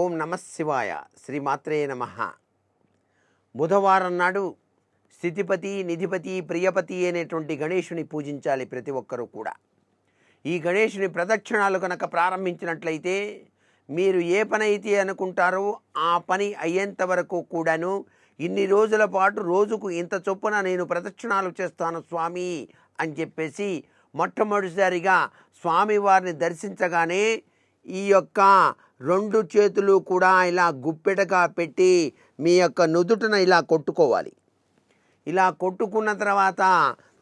ఓం నమ శివాయ. శ్రీమాత్రే నమ. బుధవారం నాడు స్థితిపతి నిధిపతి ప్రియపతి అనేటువంటి గణేషుని పూజించాలి ప్రతి ఒక్కరూ కూడా. ఈ గణేషుని ప్రదక్షిణాలు కనుక ప్రారంభించినట్లయితే మీరు ఏ పని అయితే అనుకుంటారో ఆ పని అయ్యేంత వరకు కూడాను ఇన్ని రోజుల పాటు రోజుకు ఇంత చొప్పున నేను ప్రదక్షిణాలు చేస్తాను స్వామి అని చెప్పేసి మొట్టమొదటిసారిగా స్వామివారిని దర్శించగానే ఈ యొక్క రెండు చేతులు కూడా ఇలా గుప్పెటగా పెట్టి మీ యొక్క నుదుటన ఇలా కొట్టుకోవాలి. ఇలా కొట్టుకున్న తర్వాత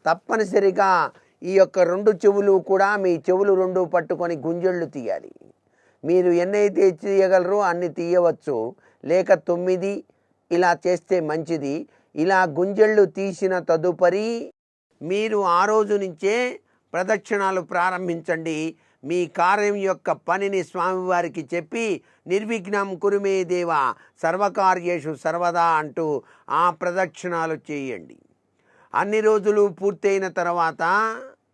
తప్పనిసరిగా ఈ యొక్క రెండు చెవులు కూడా మీ చెవులు రెండు పట్టుకొని గుంజళ్ళు తీయాలి. మీరు ఎన్నైతే తీయగలరో అన్ని తీయవచ్చు. లేక తొమ్మిది ఇలా చేస్తే మంచిది. ఇలా గుంజళ్ళు తీసిన తదుపరి మీరు ఆ రోజు నుంచే ప్రదక్షిణాలు ప్రారంభించండి. మీ కార్యం యొక్క పనిని స్వామివారికి చెప్పి నిర్విఘ్నం కురుమే దేవ సర్వకార్యేషు సర్వదా అంటూ ఆ ప్రదక్షిణాలు చేయండి. అన్ని రోజులు పూర్తయిన తర్వాత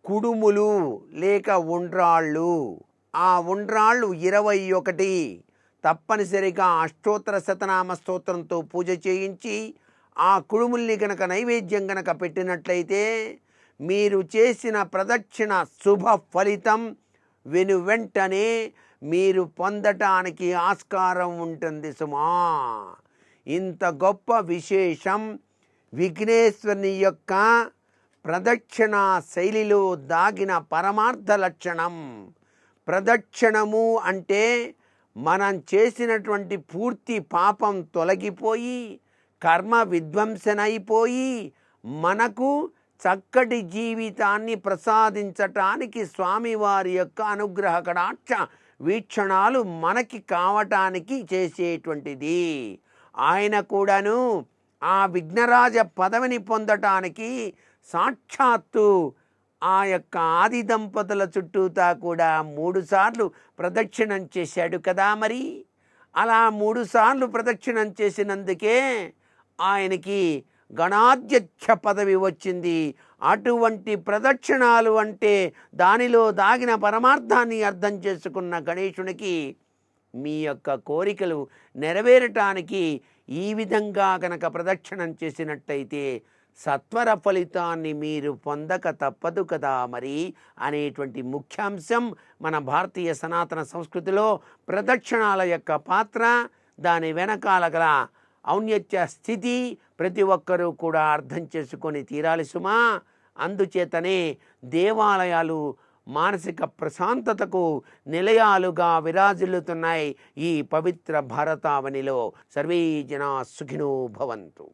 కుడుములు లేక ఉండ్రాళ్ళు. ఆ ఉండ్రాళ్ళు ఇరవై ఒకటి. తప్పనిసరిగా అష్టోత్తర శతనామ స్తోత్రంతో పూజ చేయించి ఆ కుడుముల్ని గనక నైవేద్యం గనక పెట్టినట్లయితే మీరు చేసిన ప్రదక్షిణ శుభ ఫలితం వెను వెంటనే మీరు పొందటానికి ఆస్కారం ఉంటుంది సుమా. ఇంత గొప్ప విశేషం విఘ్నేశ్వరుని యొక్క ప్రదక్షిణ శైలిలో దాగిన పరమార్థ లక్షణం. ప్రదక్షిణము అంటే మనం చేసినటువంటి పూర్తి పాపం తొలగిపోయి కర్మ విధ్వంసనైపోయి మనకు చక్కటి జీవితాన్ని ప్రసాదించటానికి స్వామివారి యొక్క అనుగ్రహ కడాక్ష వీక్షణాలు మనకి కావటానికి చేసేటువంటిది. ఆయన కూడాను ఆ విఘ్నరాజ పదవిని పొందటానికి సాక్షాత్తు ఆ యొక్క ఆది దంపతుల చుట్టూతా కూడా మూడుసార్లు ప్రదక్షిణం చేశాడు కదా మరి. అలా మూడుసార్లు ప్రదక్షిణం చేసినందుకే ఆయనకి గణాధ్యక్ష పదవి వచ్చింది. అటువంటి ప్రదక్షిణాలు అంటే దానిలో దాగిన పరమార్థాన్ని అర్థం చేసుకున్న గణేశునికి మీ యొక్క కోరికలు నెరవేరటానికి ఈ విధంగా కనుక ప్రదక్షిణం చేసినట్టయితే సత్వర ఫలితాన్ని మీరు పొందక తప్పదు కదా మరి అనేటువంటి ముఖ్యాంశం మన భారతీయ సనాతన సంస్కృతిలో ప్రదక్షిణాల యొక్క పాత్ర దాని వెనకాల గల ఔన్నత్య స్థితి ప్రతి ఒక్కరూ కూడా అర్థం చేసుకొని తీరాలి సుమా. అందుచేతనే దేవాలయాలు మానసిక ప్రశాంతతకు నిలయాలుగా విరాజిల్లుతున్నాయి ఈ పవిత్ర భారతావనిలో. సర్వే జనా సుఖినో భవంతు.